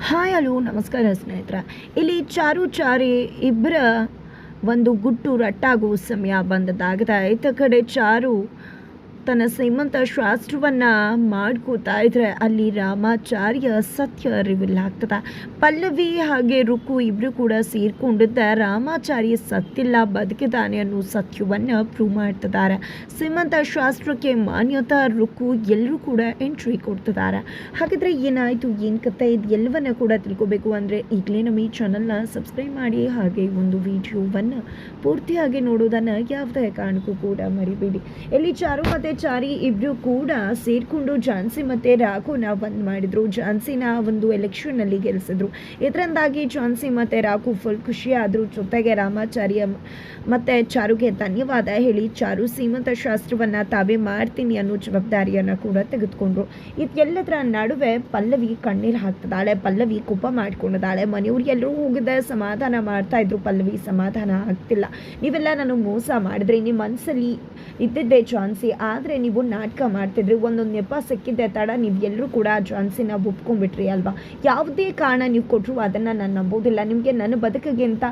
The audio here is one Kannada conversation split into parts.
ಹಾಯ್ ಹಲೋ, ನಮಸ್ಕಾರ ಸ್ನೇಹಿತರ. ಇಲ್ಲಿ ಚಾರು ಚಾರಿ ಇಬ್ಬರ ಒಂದು ಗುಟ್ಟು ರಟ್ಟಾಗುವ ಸಮಯ ಬಂದದಾಗದ ಇತ್ತ ಕಡೆ ಚಾರು ತನ್ನ ಶ್ರೀಮಂತ ಶಾಸ್ತ್ರವನ್ನು ಮಾಡ್ಕೋತಾ ಇದ್ರೆ ಅಲ್ಲಿ ರಾಮಾಚಾರ್ಯ ಸತ್ಯ ರಿವಿಲ್ ಆಗ್ತದ. ಪಲ್ಲವಿ ಹಾಗೆ ರುಕು ಇಬ್ಬರು ಕೂಡ ಸೇರ್ಕೊಂಡಿದ್ದ ರಾಮಾಚಾರ್ಯ ಸತ್ತಿಲ್ಲ, ಬದುಕಿದ್ದಾನೆ ಅನ್ನೋ ಸತ್ಯವನ್ನು ಪ್ರೂವ್ ಮಾಡ್ತಿದ್ದಾರೆ. ಶ್ರೀಮಂತ ಶಾಸ್ತ್ರಕ್ಕೆ ಮಾನ್ಯತಾ ರುಕು ಎಲ್ಲರೂ ಕೂಡ ಎಂಟ್ರಿ ಕೊಡ್ತಿದ್ದಾರೆ. ಹಾಗಿದ್ರೆ ಏನಾಯಿತು, ಏನು ಕತೆ ಇದು ಎಲ್ಲವನ್ನ ಕೂಡ ತಿಳ್ಕೊಬೇಕು ಅಂದರೆ ಈಗಲೇ ನಮ್ಮ ಈ ಚಾನಲ್ನ ಸಬ್ಸ್ಕ್ರೈಬ್ ಮಾಡಿ, ಹಾಗೆ ಒಂದು ವಿಡಿಯೋವನ್ನು ಪೂರ್ತಿಯಾಗಿ ನೋಡೋದನ್ನು ಯಾವುದೇ ಕಾರಣಕ್ಕೂ ಕೂಡ ಮರಿಬೇಡಿ. ಎಲ್ಲಿ ಚಾರು ಮತ್ತು ಚಾರಿ ಇಬ್ಬರು ಕೂಡ ಸೇರಿಕೊಂಡು ಝಾನ್ಸಿ ಮತ್ತು ರಾಘುನ ಬಂದ್ ಮಾಡಿದ್ರು. ಝಾನ್ಸಿನ ಒಂದು ಎಲೆಕ್ಷನ್ನಲ್ಲಿ ಗೆಲ್ಲಿಸಿದ್ರು ಇದರಿಂದಾಗಿ ಝಾನ್ಸಿ ಮತ್ತು ರಾಘು ಫುಲ್ ಖುಷಿಯಾದರು. ಜೊತೆಗೆ ರಾಮಾಚಾರ್ಯ ಮತ್ತು ಚಾರುಗೆ ಧನ್ಯವಾದ ಹೇಳಿ ಚಾರು ಸೀಮಂತ ಶಾಸ್ತ್ರವನ್ನು ತಾವೇ ಮಾಡ್ತೀನಿ ಅನ್ನೋ ಜವಾಬ್ದಾರಿಯನ್ನು ಕೂಡ ತೆಗೆದುಕೊಂಡ್ರು. ಇದೆಲ್ಲದರ ನಡುವೆ ಪಲ್ಲವಿ ಕಣ್ಣೀರು ಹಾಕ್ತದಾಳೆ ಪಲ್ಲವಿ ಕೋಪ ಮಾಡ್ಕೊಂಡಿದ್ದಾಳೆ. ಮನೆಯವ್ರು ಎಲ್ಲರೂ ಹೋಗಿದ್ದ ಸಮಾಧಾನ ಮಾಡ್ತಾ ಇದ್ರು. ಪಲ್ಲವಿ ಸಮಾಧಾನ ಆಗ್ತಿಲ್ಲ. ನೀವೆಲ್ಲ ನಾನು ಮೋಸ ಮಾಡಿದ್ರಿ. ನಿಮ್ಮ ಮನಸ್ಸಲ್ಲಿ ಇದ್ದಿದ್ದೆ ಚಾನ್ಸಿ ಆದರೆ ನೀವು ನಾಟಕ ಮಾಡ್ತಿದ್ರಿ ಒಂದೊಂದು ನೆಪ ಸಿಕ್ಕಿದ್ದೆ ತಡ, ನೀವು ಎಲ್ಲರೂ ಕೂಡ ಆ ಚಾನ್ಸಿನ ಒಪ್ಕೊಂಡ್ಬಿಟ್ರಿ ಅಲ್ವಾ? ಯಾವುದೇ ಕಾರಣ ನೀವು ಕೊಟ್ಟರು ಅದನ್ನು ನಾನು ನಂಬೋದಿಲ್ಲ. ನಿಮಗೆ ನನ್ನ ಬದುಕಿಗಿಂತ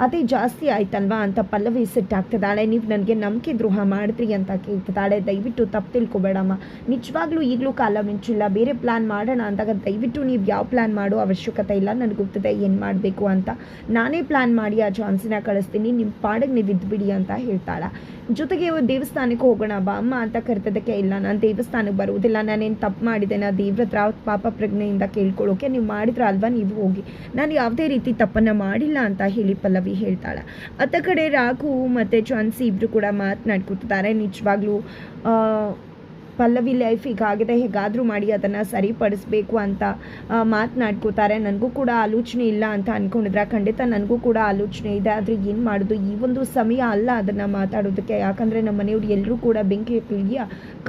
ಅದೇ ಜಾಸ್ತಿ ಆಯ್ತಲ್ವಾ ಅಂತ ಪಲ್ಲವಿ ಸಿಟ್ಟಾಗ್ತಿದ್ದಾಳೆ. ನೀವು ನನಗೆ ನಂಬಿಕೆ ದ್ರೋಹ ಮಾಡಿದ್ರಿ ಅಂತ ಕೇಳ್ತಿದ್ದಾಳೆ. ದಯವಿಟ್ಟು ತಪ್ಪು ತಿಳ್ಕೊಬೇಡಮ್ಮ. ನಿಜವಾಗ್ಲೂ ಈಗಲೂ ಕಾಲ ಮಿಂಚಿಲ್ಲ. ಬೇರೆ ಪ್ಲಾನ್ ಮಾಡೋಣ ಅಂದಾಗ ದಯವಿಟ್ಟು ನೀವು ಯಾವ ಪ್ಲಾನ್ ಮಾಡೋ ಅವಶ್ಯಕತೆ ಇಲ್ಲ. ನನಗೆ ಗೊತ್ತಿದೆ ಏನು ಮಾಡಬೇಕು ಅಂತ. ನಾನೇ ಪ್ಲಾನ್ ಮಾಡಿ ಆ ಚಾನ್ಸಿನ ಕಳಿಸ್ತೀನಿ. ನಿಮ್ಮ ಪಾಡಿಗೆ ನೀವು ಇದ್ಬಿಡಿ ಅಂತ ಹೇಳ್ತಾಳೆ. ಜೊತೆಗೆ ದೇವಸ್ಥಾನಕ್ಕೆ ಹೋಗೋಣ ಬಾ. ಅಮ್ಮ ಅಂತ ಕರೆತದಕ್ಕೆ ಇಲ್ಲ, ನಾನು ದೇವಸ್ಥಾನಕ್ಕೆ ಬರುವುದಿಲ್ಲ, ನಾನೇನು ತಪ್ಪು ಮಾಡಿದೆ, ನಾ ದೇವ್ರ ಹತ್ರ ಪಾಪ ಪ್ರಜ್ಞೆಯಿಂದ ಕೇಳ್ಕೊಳ್ಳೋಕೆ ನೀವು ಮಾಡಿದ್ರ ಅಲ್ವಾ ನೀವು ಹೋಗಿ? ನಾನು ಯಾವುದೇ ರೀತಿ ತಪ್ಪನ್ನು ಮಾಡಿಲ್ಲ ಅಂತ ಹೇಳಿ ಪಲ್ಲವಿ ಹೇಳ್ತಾಳೆ. ಅತ್ತ ಕಡೆ ರಾಘು ಮತ್ತು ಚಾನ್ಸಿ ಇಬ್ಬರು ಕೂಡ ಮಾತನಾಡ್ಕೊತಿದ್ದಾರೆ. ನಿಜವಾಗ್ಲೂ ಪಲ್ಲವಿ ಲೈಫ್ ಹೀಗಾಗಿದೆ ಹೇಗಾದರೂ ಮಾಡಿ ಅದನ್ನು ಸರಿಪಡಿಸ್ಬೇಕು ಅಂತ ಮಾತನಾಡ್ಕೋತಾರೆ. ನನಗೂ ಕೂಡ ಆಲೋಚನೆ ಇಲ್ಲ ಅಂತ ಅಂದ್ಕೊಂಡಿದ್ರೆ ಖಂಡಿತ ನನಗೂ ಕೂಡ ಆಲೋಚನೆ ಇದೆ. ಆದರೆ ಏನು ಮಾಡೋದು? ಈ ಒಂದು ಸಮಯ ಅಲ್ಲ ಅದನ್ನು ಮಾತಾಡೋದಕ್ಕೆ. ಯಾಕಂದರೆ ನಮ್ಮ ಮನೆಯವ್ರು ಎಲ್ಲರೂ ಕೂಡ ಬೆಂಕಿ ಕಿಳಿಯ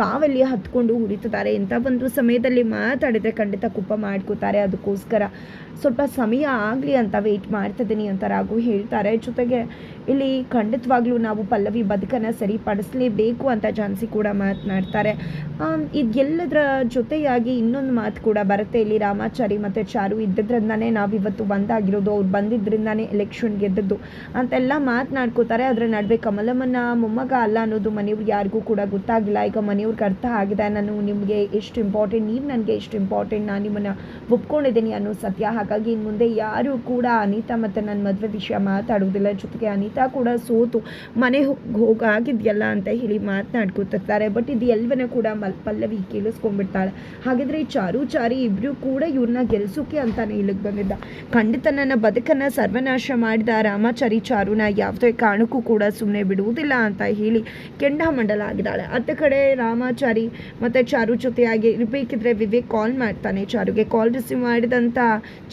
ಕಾವಲ್ಲಿ ಹತ್ಕೊಂಡು ಉರಿತಿದ್ದಾರೆ. ಇಂಥ ಒಂದು ಸಮಯದಲ್ಲಿ ಮಾತಾಡಿದರೆ ಖಂಡಿತ ಕುಪ್ಪ ಮಾಡ್ಕೋತಾರೆ. ಅದಕ್ಕೋಸ್ಕರ ಸ್ವಲ್ಪ ಸಮಯ ಆಗಲಿ ಅಂತ ವೆಯ್ಟ್ ಮಾಡ್ತಿದ್ದೀನಿ ಅಂತ ರಾಘು ಹೇಳ್ತಾರೆ. ಜೊತೆಗೆ ಇಲ್ಲಿ ಖಂಡಿತವಾಗ್ಲೂ ನಾವು ಪಲ್ಲವಿ ಬದುಕನ್ನು ಸರಿಪಡಿಸಲೇಬೇಕು ಅಂತ ಝಾನ್ಸಿ ಕೂಡ ಮಾತನಾಡ್ತಾರೆ. ಇದೆಲ್ಲದರ ಜೊತೆಯಾಗಿ ಇನ್ನೊಂದು ಮಾತು ಕೂಡ ಬರುತ್ತೆ. ಇಲ್ಲಿ ರಾಮಾಚಾರಿ ಮತ್ತು ಚಾರು ಇದ್ದದ್ರಿಂದನೇ ನಾವು ಇವತ್ತು ಒಂದಾಗಿರೋದು. ಅವ್ರು ಬಂದಿದ್ದರಿಂದಾನೇ ಎಲೆಕ್ಷನ್ ಗೆದ್ದದ್ದು ಅಂತೆಲ್ಲ ಮಾತನಾಡ್ಕೋತಾರೆ. ಅದರ ನಡುವೆ ಕಮಲಮ್ಮನ ಮೊಮ್ಮಗ ಅಲ್ಲ ಅನ್ನೋದು ಮನೆಯವ್ರಿಗೆ ಯಾರಿಗೂ ಕೂಡ ಗೊತ್ತಾಗಿಲ್ಲ. ಈಗ ಮನೆಯವ್ರಿಗೆ ಅರ್ಥ ಆಗಿದೆ. ನಾನು ನಿಮಗೆ ಎಷ್ಟು ಇಂಪಾರ್ಟೆಂಟ್ ನೀವು ನನಗೆ ಎಷ್ಟು ಇಂಪಾರ್ಟೆಂಟ್ ನಾನು ನಿಮ್ಮನ್ನು ಒಪ್ಕೊಂಡಿದ್ದೀನಿ ಅನ್ನೋ ಸತ್ಯ. ಹಾಗಾಗಿ ಇನ್ನು ಮುಂದೆ ಯಾರು ಕೂಡ ಅನಿತಾ ಮತ್ತು ನನ್ನ ಮದುವೆ ವಿಷಯ ಮಾತಾಡೋದಿಲ್ಲ. ಜೊತೆಗೆ ಅನಿತಾ ಕೂಡ ಸೋತು ಮನೆ ಹೋಗಾಗಿದೆಯಲ್ಲ ಅಂತ ಹೇಳಿ ಮಾತನಾಡ್ಕೋತಿರ್ತಾರೆ. ಬಟ್ ಇದು ಎಲ್ವನೇ ಕೂಡ ಮಲ್ ಪಲ್ಲವಿ ಕೇಳಿಸ್ಕೊಂಡ್ಬಿಡ್ತಾಳೆ. ಹಾಗಿದ್ರೆ ಈ ಚಾರು ಚಾರಿ ಇಬ್ಬರು ಕೂಡ ಇವ್ರನ್ನ ಗೆಲ್ಸೋಕೆ ಅಂತಾನೆ ಇಲ್ಲಿಗೆ ಬಂದಿದ್ದ. ಖಂಡಿತ ನನ್ನ ಬದುಕನ್ನು ಸರ್ವನಾಶ ಮಾಡಿದ ರಾಮಾಚಾರಿ ಚಾರುನ ಯಾವುದೇ ಕಾರಣಕ್ಕೂ ಕೂಡ ಸುಮ್ಮನೆ ಬಿಡುವುದಿಲ್ಲ ಅಂತ ಹೇಳಿ ಕೆಂಡಾಮಂಡಲ ಆಗಿದ್ದಾಳೆ. ಅತ್ತ ಕಡೆ ರಾಮಾಚಾರಿ ಮತ್ತು ಚಾರು ಜೊತೆಯಾಗಿ ಇರಬೇಕಿದ್ರೆ ವಿವೇಕ್ ಕಾಲ್ ಮಾಡ್ತಾನೆ. ಚಾರುಗೆ ಕಾಲ್ ರಿಸೀವ್ ಮಾಡಿದಂತ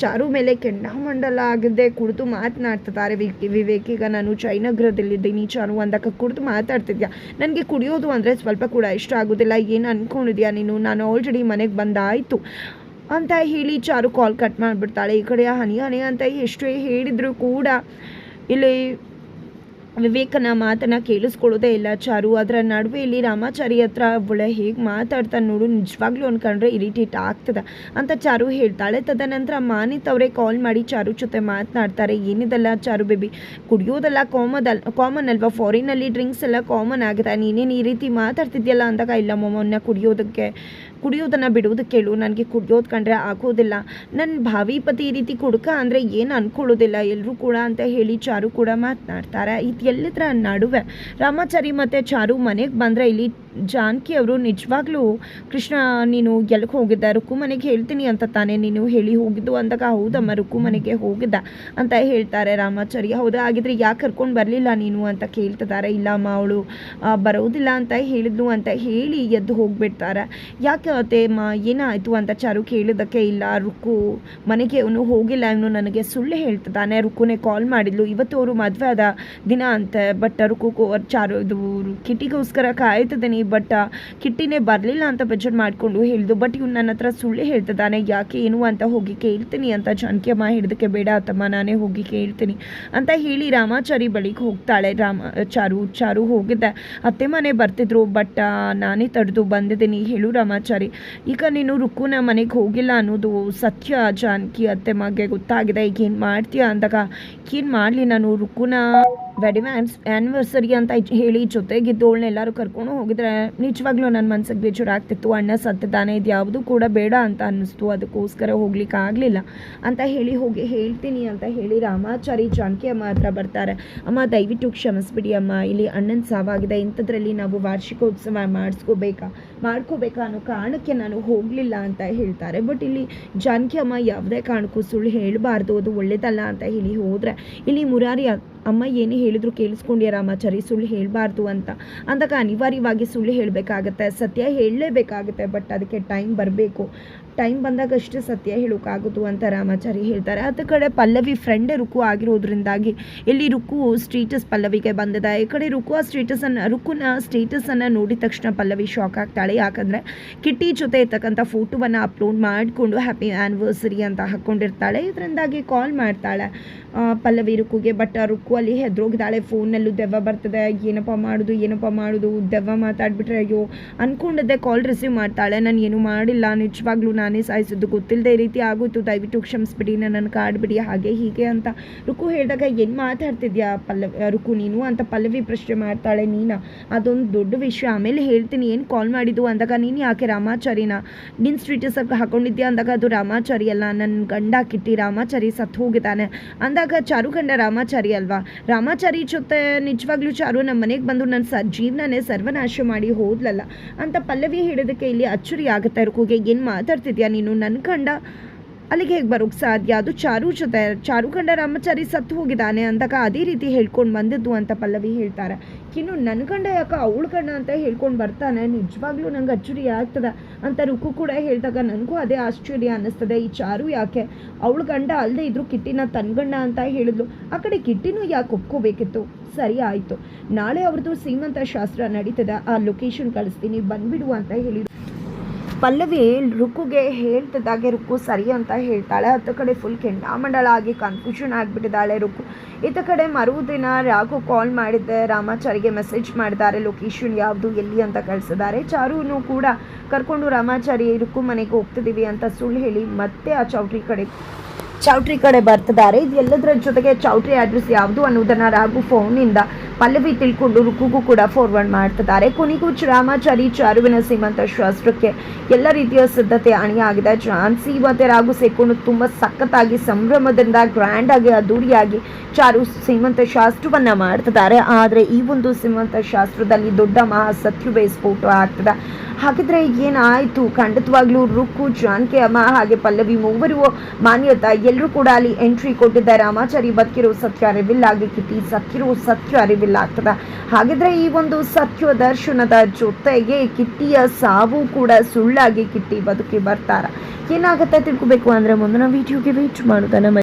ಚಾರು ಮೇಲೆ ಕೆಂಡಾಮಂಡಲ ಆಗಿದೆ ಕುಡಿದು ಮಾತನಾಡ್ತಿದ್ದಾರೆ ವಿವೇಕ್. ಈಗ ನಾನು ಜಯನಗರದಲ್ಲಿದ್ದೀನಿ. ಚಾರು ಅಂದಾಗ ಕುಡಿದು ಮಾತಾಡ್ತಿದ್ಯಾ? ನನಗೆ ಕುಡಿಯೋದು ಅಂದರೆ ಸ್ವಲ್ಪ ಕೂಡ ಇಷ್ಟ ಆಗೋದಿಲ್ಲ. ಏನು ಅಂದ್ಕೊಂಡಿದ್ಯಾ ನೀನು? ನಾನು ಆಲ್ರೆಡಿ ಮನೆಗೆ ಬಂದಾಯಿತು. ಅಂತ ಹೇಳಿ ಚಾರು ಕಾಲ್ ಕಟ್ ಮಾಡಿಬಿಡ್ತಾಳೆ. ಈ ಕಡೆ ಹನಿ ಹನಿ ಅಂತ ಎಷ್ಟೇ ಹೇಳಿದರೂ ಕೂಡ ಇಲ್ಲಿ ವಿವೇಕನ ಮಾತನ್ನ ಕೇಳಿಸ್ಕೊಳ್ಳೋದೇ ಇಲ್ಲ ಚಾರು. ಅದರ ನಡುವೆ ಇಲ್ಲಿ ರಾಮಾಚಾರಿ ಹತ್ರ ಒಳ್ಳೆ ಹೇಗೆ ಮಾತಾಡ್ತಾನೆ ನೋಡು, ನಿಜವಾಗ್ಲೂ ಅನ್ಕೊಂಡ್ರೆ ಇರಿಟೇಟ್ ಆಗ್ತದೆ ಅಂತ ಚಾರು ಹೇಳ್ತಾಳೆ. ತದನಂತರ ಮಾನಿತ್ ಅವರೇ ಕಾಲ್ ಮಾಡಿ ಚಾರು ಜೊತೆ ಮಾತನಾಡ್ತಾರೆ. ಏನಿದೆಲ್ಲ ಚಾರು ಬೇಬಿ ಕುಡಿಯೋದೆಲ್ಲ ಕಾಮದಲ್ ಕಾಮನ್ ಅಲ್ವಾ? ಫಾರಿನಲ್ಲಿ ಡ್ರಿಂಕ್ಸ್ ಎಲ್ಲ ಕಾಮನ್ ಆಗಿದೆ. ನೀನೇನು ಈ ರೀತಿ ಮಾತಾಡ್ತಿದ್ಯಲ್ಲ ಅಂದಾಗ, ಇಲ್ಲ ಮೊಮ್ಮನ್ನ ಕುಡಿಯೋದಕ್ಕೆ ಕುಡಿಯೋದನ್ನು ಬಿಡುವುದು ಕೇಳು. ನನಗೆ ಕುಡಿಯೋದು ಕಂಡ್ರೆ ಆಗೋದಿಲ್ಲ. ನನ್ನ ಭಾವಿ ಪತಿ ಈ ರೀತಿ ಕುಡ್ಕ ಅಂದರೆ ಏನು ಅನ್ಕೊಳ್ಳೋದಿಲ್ಲ. ಎಲ್ಲರೂ ಕೂಡ ಅಂತ ಹೇಳಿ ಚಾರು ಕೂಡ ಮಾತನಾಡ್ತಾರೆ. ಇದು ಎಲ್ಲದರ ನಡುವೆ? ರಾಮಾಚಾರಿ ಮತ್ತು ಚಾರು ಮನೆಗೆ ಬಂದರೆ ಇಲ್ಲಿ ಜಾನಕಿ ಅವರು, ನಿಜವಾಗ್ಲೂ ಕೃಷ್ಣ, ನೀನು ಎಲ್ಲಿಗೆ ಹೋಗಿದ್ದ? ರುಕ್ಕು ಮನೆಗೆ ಹೇಳ್ತೀನಿ ಅಂತ ತಾನೇ ನೀನು ಹೇಳಿ ಹೋಗಿದ್ದು? ಅಂದಾಗ, ಹೌದಮ್ಮ ರುಕ್ಕು ಮನೆಗೆ ಹೋಗಿದ್ದ ಅಂತ ಹೇಳ್ತಾರೆ ರಾಮಾಚಾರ್ಯ. ಹೌದಾ, ಹಾಗಿದ್ರೆ ಯಾಕೆ ಕರ್ಕೊಂಡು ಬರಲಿಲ್ಲ ನೀನು? ಅಂತ ಕೇಳ್ತಿದ್ದಾರೆ ಇಲ್ಲಮ್ಮ, ಅವಳು ಬರೋದಿಲ್ಲ ಅಂತ ಹೇಳಿದ್ಲು ಅಂತ ಹೇಳಿ ಎದ್ದು ಹೋಗ್ಬಿಡ್ತಾರೆ. ಯಾಕೆ ಅತ್ತೆ, ಮಾ, ಏನಾಯಿತು? ಅಂತ ಚಾರು ಕೇಳಿದ್ದಕ್ಕೆ, ಇಲ್ಲ, ರುಕ್ಕು, ಮನೆಗೆ ಅವನು ಹೋಗಿಲ್ಲ, ಇವನು ನನಗೆ ಸುಳ್ಳು ಹೇಳ್ತಿದ್ದಾನೆ. ರುಕ್ಕುನೇ ಕಾಲ್ ಮಾಡಿದ್ಲು. ಇವತ್ತು ಅವರು ಮದುವೆ ಆದ ದಿನ ಅಂತ, ಬಟ್ ರುಕ್ಕು ಚಾರು, ಇದು ಕಿಟಿಗೋಸ್ಕರ ಕಾಯ್ತಿದ್ದೀನಿ. ಬಟ್ ಕಿಟ್ಟಿನೇ ಬರಲಿಲ್ಲ ಅಂತ ಬೇಜಾರು ಮಾಡಿಕೊಂಡು ಹೇಳಿದ್ದು. ಬಟ್ ಇವ್ನು ನನ್ನ ಹತ್ರ ಸುಳ್ಳು ಹೇಳ್ತಿದ್ದಾನೆ. ಯಾಕೆ ಏನು ಅಂತ ಹೋಗಿ ಕೇಳ್ತೀನಿ ಅಂತ ಜಾನಕಿ ಅಮ್ಮ ಹಿಡ್ದಕ್ಕೆ ಬೇಡ, ಅತ್ತಮ್ಮ ನಾನೇ ಹೋಗಿ ಕೇಳ್ತೀನಿ ಅಂತ ಹೇಳಿ ರಾಮಾಚಾರಿ ಬಳಿಗೆ ಹೋಗ್ತಾಳೆ. ರಾಮ, ಚಾರು ಚಾರು ಹೋಗಿದ್ದೆ ಅತ್ತೆ ಮನೆ ಬರ್ತಿದ್ರು ಬಟ್ ನಾನೇ ತಡೆದು ಬಂದಿದ್ದೀನಿ. ಹೇಳು ರಾಮಾಚಾರಿ. ಈಗ ನೀನು ರುಕ್ಕುನ ಮನೆಗೆ ಹೋಗಿಲ್ಲ ಅನ್ನೋದು ಸತ್ಯ ಜಾನಕಿ ಅತ್ತೆ ಮಗೆ ಗೊತ್ತಾಗಿದೆ. ಈಗ ಏನು ಮಾಡ್ತೀಯ ಅಂದಾಗ? ಏನು ಮಾಡಲಿ ನಾನು ರುಕ್ಕುನ ವೆಡ್ಡಿಂಗ್ ಆ್ಯನ್ಸ್ ಆ್ಯನಿವರ್ಸರಿ ಅಂತ ಹೇಳಿ ಜೊತೆಗಿದ್ದವಳನ್ನ ಎಲ್ಲರೂ ಕರ್ಕೊಂಡು ಹೋಗಿದ್ರೆ ನಿಜವಾಗ್ಲೂ ನನ್ನ ಮನ್ಸಿಗೆ ಬೇಜಾರು ಆಗ್ತಿತ್ತು. ಅಣ್ಣ ಸತ್ತಿದ್ದಾನೆ ಇದು ಯಾವುದು ಕೂಡ ಬೇಡ ಅಂತ ಅನ್ನಿಸ್ತು. ಅದಕ್ಕೋಸ್ಕರ ಹೋಗ್ಲಿಕ್ಕೆ ಆಗಲಿಲ್ಲ ಅಂತ ಹೇಳಿ ಹೋಗಿ ಹೇಳ್ತೀನಿ ಅಂತ ಹೇಳಿ ರಾಮಾಚಾರಿ ಜಾನಕಿ ಅಮ್ಮ ಹತ್ರ ಬರ್ತಾರೆ. ಅಮ್ಮ ದಯವಿಟ್ಟು ಕ್ಷಮಿಸ್ಬಿಡಿ ಅಮ್ಮ. ಇಲ್ಲಿ ಅಣ್ಣನ ಸಾವಾಗಿದೆ. ಇಂಥದ್ರಲ್ಲಿ ನಾವು ವಾರ್ಷಿಕೋತ್ಸವ ಮಾಡಿಸ್ಕೋಬೇಕಾ? ಮಾಡ್ಕೋಬೇಕಾ ಅನ್ನೋ ಕಾರಣಕ್ಕೆ ನಾನು ಹೋಗಲಿಲ್ಲ ಅಂತ ಹೇಳ್ತಾರೆ. ಬಟ್ ಇಲ್ಲಿ ಜಾನಕಿ ಅಮ್ಮ ಯಾವುದೇ ಕಾರಣಕ್ಕೂ ಸುಳ್ಳು ಹೇಳಬಾರ್ದು. ಅದು ಒಳ್ಳೇದಲ್ಲ ಅಂತ ಹೇಳಿ ಹೋದರೆ ಇಲ್ಲಿ ಮುರಾರಿ ಅಮ್ಮ ಏನೇ ಹೇಳಿದ್ರು ಕೇಳಿಸ್ಕೊಂಡ್ಯ ರಾಮಾಚಾರಿ, ಸುಳ್ಳು ಹೇಳಬಾರ್ದು ಅಂತ. ಅಂದಾಗ ಅನಿವಾರ್ಯವಾಗಿ ಸುಳ್ಳು ಹೇಳಬೇಕಾಗತ್ತೆ, ಸತ್ಯ ಹೇಳಲೇಬೇಕಾಗುತ್ತೆ ಬಟ್ ಅದಕ್ಕೆ ಟೈಮ್ ಬರಬೇಕು. ಟೈಮ್ ಬಂದಾಗ ಅಷ್ಟೇ ಸತ್ಯ ಹೇಳೋಕ್ಕಾಗೋದು ಅಂತ ರಾಮಾಚಾರಿ ಹೇಳ್ತಾರೆ. ಅದ ಕಡೆ ಪಲ್ಲವಿ ಫ್ರೆಂಡೇ ರುಕು ಆಗಿರೋದ್ರಿಂದಾಗಿ ಇಲ್ಲಿ ರುಕು ಸ್ಟೇಟಸ್ ಪಲ್ಲವಿಗೆ ಬಂದದ. ಈ ಕಡೆ ರುಕು ಆ ಸ್ಟೇಟಸನ್ನು ರುಕುನ ಸ್ಟೇಟಸನ್ನು ನೋಡಿದ ತಕ್ಷಣ ಪಲ್ಲವಿ ಶಾಕ್ ಆಗ್ತಾಳೆ. ಯಾಕಂದರೆ ಕಿಟ್ಟಿ ಜೊತೆ ಇರ್ತಕ್ಕಂಥ ಫೋಟೋವನ್ನು ಅಪ್ಲೋಡ್ ಮಾಡಿಕೊಂಡು ಹ್ಯಾಪಿ ಆ್ಯನಿವರ್ಸರಿ ಅಂತ ಹಾಕ್ಕೊಂಡಿರ್ತಾಳೆ ಇದರಿಂದಾಗಿ ಕಾಲ್ ಮಾಡ್ತಾಳೆ ಪಲ್ಲವಿ ರುಕುಗೆ. ಬಟ್ ಆ ರುಕು ಅಲ್ಲಿ ಹೆದ್ರೋಗಿದ್ದಾಳೆ ಫೋನಲ್ಲೂ ದೆವ್ವ ಬರ್ತದೆ. ಏನಪ್ಪ ಮಾಡೋದು ಏನಪ್ಪ ಮಾಡೋದು? ದೆವ್ವ ಮಾತಾಡ್ಬಿಟ್ರೆ ಅಯ್ಯೋ, ಅನ್ಕೊಂಡಿದ್ದೆ ಕಾಲ್ ರಿಸೀವ್ ಮಾಡ್ತಾಳೆ. ನಾನು ಏನು ಮಾಡಿಲ್ಲ. ನಿಜವಾಗ್ಲೂ ನಾನೇ ಸಾಯಿಸಿದ್ದು. ಗೊತ್ತಿಲ್ಲದೆ ಈ ರೀತಿ ಆಗೋಯ್ತು. ದಯವಿಟ್ಟು ಕ್ಷಮಿಸ್ಬಿಡಿ ನನ್ನ ಕಾಡ್ಬಿಡಿ. ಹಾಗೆ ಹೀಗೆ ಅಂತ ರುಕು ಹೇಳಿದಾಗ ಏನು ಮಾತಾಡ್ತಿದ್ಯಾ ಪಲ್ಲವಿ ರುಕು ನೀನು? ಅಂತ ಪಲ್ಲವಿ ಪ್ರಶ್ನೆ ಮಾಡ್ತಾಳೆ ನೀನ. ಅದೊಂದು ದೊಡ್ಡ ವಿಷಯ. ಆಮೇಲೆ ಹೇಳ್ತೀನಿ, ಏನು ಕಾಲ್ ಮಾಡಿದ್ದು? ಅಂದಾಗ ನೀನು ಯಾಕೆ ರಾಮಾಚಾರಿನ? ನಿನ್ನ ಸ್ಟೇಟಸ್ ಹಾಕೊಂಡಿದ್ಯಾ? ಅಂದಾಗ ಅದು ರಾಮಾಚಾರಿ ಅಲ್ಲ. ನನ್ನ ಗಂಡ ಕಿಟ್ಟಿ ರಾಮಾಚಾರಿ ಸತ್ತು ಹೋಗಿದ್ದಾನೆ. ಅಂದಾಗ ಚಾರು ಗಂಡ ರಾಮಾಚಾರಿ ಅಲ್ವಾ? ರಾಮಾಚಾರಿ ಜೊತೆ ನಿಜವಾಗ್ಲೂ ಚಾರು ನಮ್ಮ ಮನೆಗೆ ಬಂದು ನನ್ನ ಸ, ಜೀವನನೇ ಸರ್ವನಾಶ ಮಾಡಿ ಹೋದ್ಲಲ್ಲ? ಅಂತ ಪಲ್ಲವಿ ಹೇಳಿದಕ್ಕೆ ಇಲ್ಲಿ ಅಚ್ಚರಿ ಆಗುತ್ತೆ ಕೂಗೆ ಏನು ಮಾತಾಡ್ತಿದ್ಯಾ ನೀನು? ನನ್ನ ಗಂಡ ಅಲ್ಲಿಗೆ ಹೇಗೆ ಬರೋಕ್ಕೆ ಸಾಧ್ಯ? ಅದು ಚಾರು ಜೊತೆ ಚಾರು ಕಂಡ ರಾಮಚಾರಿ ಸತ್ತು ಹೋಗಿದ್ದಾನೆ ಅಂದಾಗ ಅದೇ ರೀತಿ ಹೇಳ್ಕೊಂಡು ಬಂದಿದ್ದು ಅಂತ ಪಲ್ಲವಿ ಹೇಳ್ತಾರೆ. ಇನ್ನು ನನ್ನ ಗಂಡ ಯಾಕೆ ಅವಳ ಗಂಡ ಅಂತ ಹೇಳ್ಕೊಂಡು ಬರ್ತಾನೆ? ನಿಜವಾಗ್ಲೂ ನಂಗೆ ಅಚ್ಚರಿ ಆಗ್ತದೆ ಅಂತ ರುಕು ಕೂಡ ಹೇಳಿದಾಗ ನನಗೂ ಅದೇ ಆಶ್ಚರ್ಯ ಅನ್ನಿಸ್ತದೆ. ಈ ಚಾರು ಯಾಕೆ? ಅವಳ ಗಂಡ ಅಲ್ಲದೆ ಇದ್ರು ಕಿಟ್ಟಿನ ಗಂಡ ಅಂತ ಹೇಳಿದ್ಲು. ಆ ಕಡೆ ಕಿಟ್ಟಿನೂ ಯಾಕೆ ಒಪ್ಕೋಬೇಕಿತ್ತು? ಸರಿ ಆಯಿತು. ನಾಳೆ ಅವ್ರದ್ದು ಸೀಮಂತ ಶಾಸ್ತ್ರ ನಡೀತದೆ. ಆ ಲೊಕೇಶನ್ ಕಳಿಸ್ತೀನಿ. ಬಂದ್ಬಿಡು ಅಂತ ಹೇಳಿ ಪಲ್ಲವಿ ರುಕ್ಕುಗೆ ಹೇಳ್ತಿದ್ದಾಗೆ ರುಕ್ಕು ಸರಿ ಅಂತ ಹೇಳ್ತಾಳೆ. ಹತ್ತ ಕಡೆ ಫುಲ್ ಕೆಂಡಾಮಂಡಲ ಆಗಿ ಕನ್ಫ್ಯೂಷನ್ ಆಗಿಬಿಟ್ಟಿದ್ದಾಳೆ ರುಕ್ಕು ಇತ್ತ ಕಡೆ ಮರುದಿನ ರಾಘು ಕಾಲ್ ಮಾಡಿದ್ದೆ. ರಾಮಾಚಾರಿಗೆ ಮೆಸೇಜ್ ಮಾಡಿದ್ದಾರೆ ಲೊಕೇಶನ್ ಯಾವುದು, ಎಲ್ಲಿ ಅಂತ ಕಳಿಸಿದ್ದಾರೆ. ಚಾರುನು ಕೂಡ ಕರ್ಕೊಂಡು ರಾಮಾಚಾರಿ ರುಕ್ಕು ಮನೆಗೆ ಹೋಗ್ತಿದ್ದೀವಿ ಅಂತ ಸುಳ್ಳು ಹೇಳಿ ಮತ್ತೆ ಆ ಚೌಟ್ರಿ ಕಡೆ ಚೌಟ್ರಿ ಕಡೆ ಬರ್ತಿದ್ದಾರೆ. ಎಲ್ಲದರ ಜೊತೆಗೆ ಚೌಟ್ರಿ ಅಡ್ರೆಸ್ ಯಾವುದು ಅನ್ನೋದನ್ನು ರಾಘು ಫೋನಿಂದ ಪಲ್ಲವಿ ತಿಳ್ಕೊಂಡು ರುಕ್ಕುಗೂ ಕೂಡ ಫಾರ್ವರ್ಡ್ ಮಾಡ್ತಿದ್ದಾರೆ. ಕೊನೆಗೂ ರಾಮಾಚಾರಿ, ಚಾರುವಿನ ಸೀಮಂತ ಶಾಸ್ತ್ರಕ್ಕೆ ಎಲ್ಲ ರೀತಿಯ ಸಿದ್ಧತೆ ಅಣಿಯಾಗಿದೆ. ಝಾನ್ಸಿ ಮತ್ತೆ ರಾಘು ಸೇರ್ಕೊಂಡು ತುಂಬ ಸಖತ್ತಾಗಿ ಸಂಭ್ರಮದಿಂದ ಗ್ರ್ಯಾಂಡ್ ಆಗಿ ಅದ್ದೂರಿಯಾಗಿ ಚಾರು ಸೀಮಂತ ಶಾಸ್ತ್ರವನ್ನ ಮಾಡ್ತಿದ್ದಾರೆ. ಆದರೆ ಈ ಒಂದು ಸೀಮಂತ ಶಾಸ್ತ್ರದಲ್ಲಿ ದೊಡ್ಡ ಮಹಾ ಸತ್ಯವೇ ಸ್ಫೋಟ ಆಗ್ತದೆ. ಹಾಗಿದ್ರೆ ಏನಾಯಿತು? ಖಂಡಿತವಾಗ್ಲೂ ರುಕ್ಕು, ಜಾನ್ಕಿ ಅಮ್ಮ ಹಾಗೆ ಪಲ್ಲವಿ ಮೂವರು ಮಾನ್ಯತಾ. ಎಲ್ಲರೂ ಕೂಡ ಅಲ್ಲಿ ಎಂಟ್ರಿ ಕೊಟ್ಟಿದ್ದಾರೆ ರಾಮಾಚಾರಿ ಬದುಕಿರೋ ಸತ್ಯ ಅರಿವಿಲ್ಲ ಹಾಗೆ ಕಿಟ್ಟಿ ಸತ್ತಿರೋ ಸತ್ಯ ರಿವಿಲ್ ಆಗ್ತದೆ ಹಾಗಿದ್ರೆ ಈ ಒಂದು ಸತ್ಯ ದರ್ಶನದ ಜೊತೆಗೆ ಕಿಟ್ಟಿಯ ಸಾವು ಕೂಡ ಸುಳ್ಳಾಗಿ ಕಿಟ್ಟಿ ಬದುಕಿ ಬರ್ತಾರ. ಏನಾಗುತ್ತೆ ತಿಳ್ಕೊಬೇಕು ಅಂದ್ರೆ ಮುಂದಿನ ವಿಡಿಯೋಗೆ ವೇಟ್ ಮಾಡೋದನ್ನ